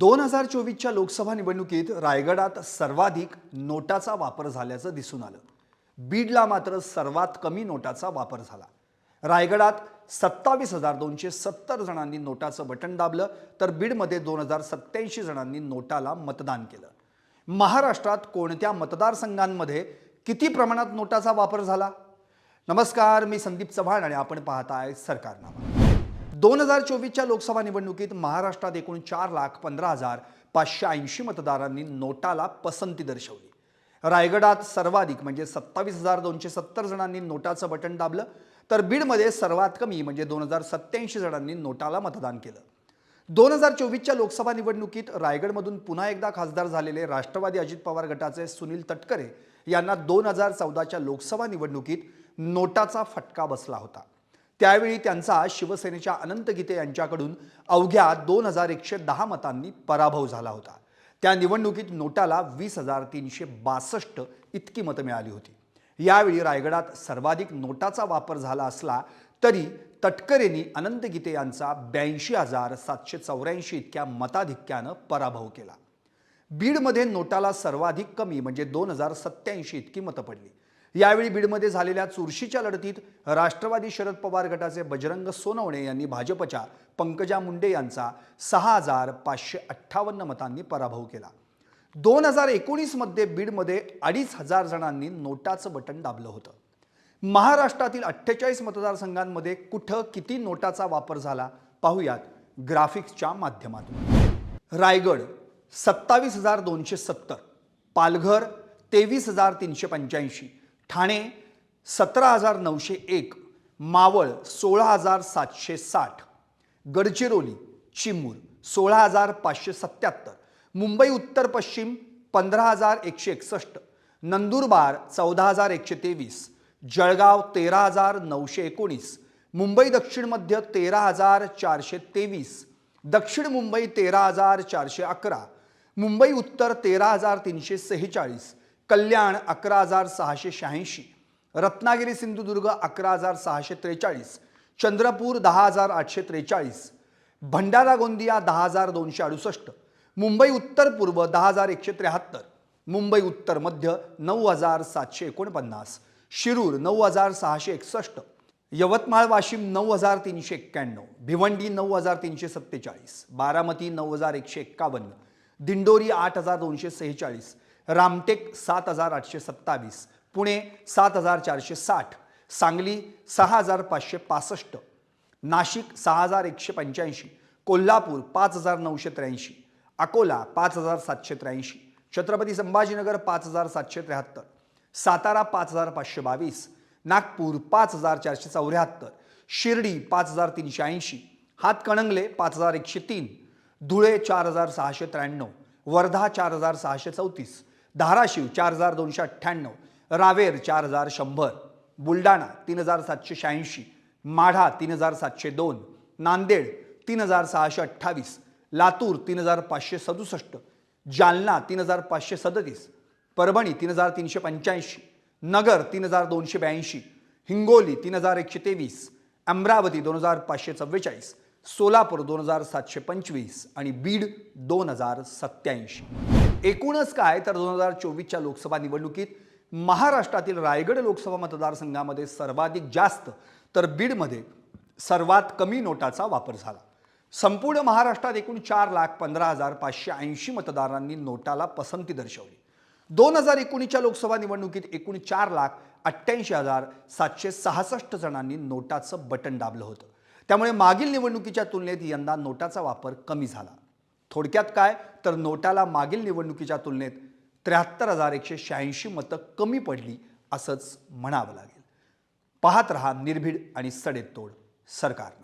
दोन हजार चोवीसच्या लोकसभा निवडणुकीत रायगडात सर्वाधिक नोटाचा वापर झाल्याचं दिसून आलं. बीडला मात्र सर्वात कमी नोटाचा वापर झाला. रायगडात सत्तावीस हजार दोनशे सत्तर जणांनी नोटाचं बटन दाबलं तर बीडमध्ये दोन हजार सत्याऐंशी जणांनी नोटाला मतदान केलं. महाराष्ट्रात कोणत्या मतदारसंघांमध्ये किती प्रमाणात नोटाचा वापर झाला? नमस्कार मी संदीप चव्हाण आणि आपण पाहताय सरकारनामा. दोन हजार चोवीसच्या लोकसभा निवडणुकीत महाराष्ट्रात एकूण चार लाख पंधरा हजार पाचशे ऐंशी मतदारांनी नोटाला पसंती दर्शवली. रायगडात सर्वाधिक म्हणजे सत्तावीस हजार दोनशे सत्तर जणांनी नोटाचं बटन दाबलं तर बीडमध्ये सर्वात कमी म्हणजे दोन हजार सत्याऐंशी जणांनी नोटाला मतदान केलं. दोन हजार चोवीसच्या लोकसभा निवडणुकीत रायगडमधून पुन्हा एकदा खासदार झालेले राष्ट्रवादी अजित पवार गटाचे सुनील तटकरे यांना दोन हजार चौदाच्या लोकसभा निवडणुकीत नोटाचा फटका बसला होता. त्यावेळी त्यांचा शिवसेनेच्या अनंत गीते यांच्याकडून अवघ्या दोन हजार एकशे दहा मतांनी पराभव झाला होता. त्या निवडणुकीत नोटाला वीस हजार तीनशे बासष्ट इतकी मतं मिळाली होती. यावेळी रायगडात सर्वाधिक नोटाचा वापर झाला असला तरी तटकरेंनी अनंत गीते यांचा ब्याऐंशी हजार सातशे चौऱ्याऐंशी इतक्या मताधिक्यानं पराभव केला. बीडमध्ये नोटाला सर्वाधिक कमी म्हणजे दोन हजार सत्याऐंशी इतकी मतं पडली. यावेळी बीडमध्ये झालेल्या चुरशीच्या लढतीत राष्ट्रवादी शरद पवार गटाचे बजरंग सोनवणे यांनी भाजपच्या पंकजा मुंडे यांचा सहा हजार पाचशे अठ्ठावन्न मतांनी पराभव केला. दोन हजार एकोणीसमध्ये बीडमध्ये अडीच हजार जणांनी नोटाचं बटन दाबलं होतं. महाराष्ट्रातील अठ्ठेचाळीस मतदारसंघांमध्ये कुठं किती नोटाचा वापर झाला पाहूयात ग्राफिक्सच्या माध्यमातून. रायगड सत्तावीस हजार दोनशे सत्तर. पालघर तेवीस हजार तीनशे पंच्याऐंशी. ठाणे सतरा हजार नऊशे एक मावळ सोळा हजार सातशे साठ गडचिरोली चिमूर सोळा हजार पाचशे सत्याहत्तर मुंबई उत्तर पश्चिम पंधरा हजार एकशे एकसष्ट नंदुरबार चौदा हजार एकशे तेवीस जळगाव तेरा हजार नऊशे एकोणीस मुंबई दक्षिण मध्य तेरा हजार चारशे तेवीस दक्षिण मुंबई तेरा हजार चारशे अकरा मुंबई उत्तर तेरा हजार तीनशे सेहेचाळीस कल्याण अकरा हजार सहाशे शहाऐंशी रत्नागिरी सिंधुदुर्ग अकरा हजार सहाशे त्रेचाळीस चंद्रपूर दहा हजार आठशे त्रेचाळीस भंडारा गोंदिया दहा हजार दोनशे अडुसष्ट मुंबई उत्तर पूर्व दहा हजार एकशे त्र्याहत्तर मुंबई उत्तर मध्य नऊ हजार सातशे एकोणपन्नास शिरूर नऊ हजार सहाशे एकसष्ट यवतमाळ वाशिम नऊ हजार तीनशे एक्क्याण्णव भिवंडी नऊ हजार तीनशे सत्तेचाळीस बारामती नऊ हजार एकशे एक्कावन्न दिंडोरी आठ हजार दोनशे सेहेचाळीस रामटेक सात हजार आठशे सत्तावीस पुणे सात हजार चारशे साठ सांगली सहा हजार पाचशे पासष्ट नाशिक सहा हजार एकशे पंच्याऐंशी कोल्हापूर पाच हजार नऊशे त्र्याऐंशी अकोला पाच हजार सातशे त्र्याऐंशी छत्रपती संभाजीनगर पाच हजार सातशे त्र्याहत्तर सातारा पाच हजार पाचशे बावीस नागपूर पाच हजार चारशे चौऱ्याहत्तर शिर्डी पाच हजार तीनशे ऐंशी हातकणंगले पाच हजार एकशे तीन धुळे चार हजार सहाशे त्र्याण्णव वर्धा चार हजार सहाशे चौतीस धाराशिव चार हजार दोनशे अठ्ठ्याण्णव रावेर चार हजार शंभर बुलढाणा तीन हजार सातशे शहाऐंशी माढा तीन हजार सातशे दोन नांदेड तीन हजार सहाशे अठ्ठावीस लातूर तीन हजार पाचशे सदुसष्ट जालना तीन हजार पाचशे सदतीस परभणी तीन हजार तीनशे पंच्याऐंशी नगर तीन हजार दोनशे ब्याऐंशी हिंगोली तीन हजार एकशे तेवीस अमरावती दोन हजार पाचशे चव्वेचाळीस सोलापूर दोन हजार सातशे पंचवीस आणि बीड दोन हजार सत्याऐंशी एकूणच काय तर दोन हजार चोवीसच्या लोकसभा निवडणुकीत महाराष्ट्रातील रायगड लोकसभा मतदारसंघामध्ये सर्वाधिक जास्त तर बीडमध्ये सर्वात कमी नोटाचा वापर झाला. संपूर्ण महाराष्ट्रात एकूण चार लाख पंधरा हजार पाचशे ऐंशी मतदारांनी नोटाला पसंती दर्शवली. दोन हजार एकोणीसच्या लोकसभा निवडणुकीत एकूण चार लाख अठ्ठ्याऐंशी हजार सातशे सहासष्ट जणांनी नोटाचं बटन दाबलं होतं. त्यामुळे मागील निवडणुकीच्या तुलनेत यंदा नोटाचा वापर कमी झाला. थोडक्यात काय? तर नोटाला मागील निवडणुकीच्या तुलनेत त्र्याहत्तर हजार एकशे शहाऐंशी मतं कमी पडली असंच म्हणावं लागेल. पाहत रहा निर्भीड आणि सडेतोड सरकार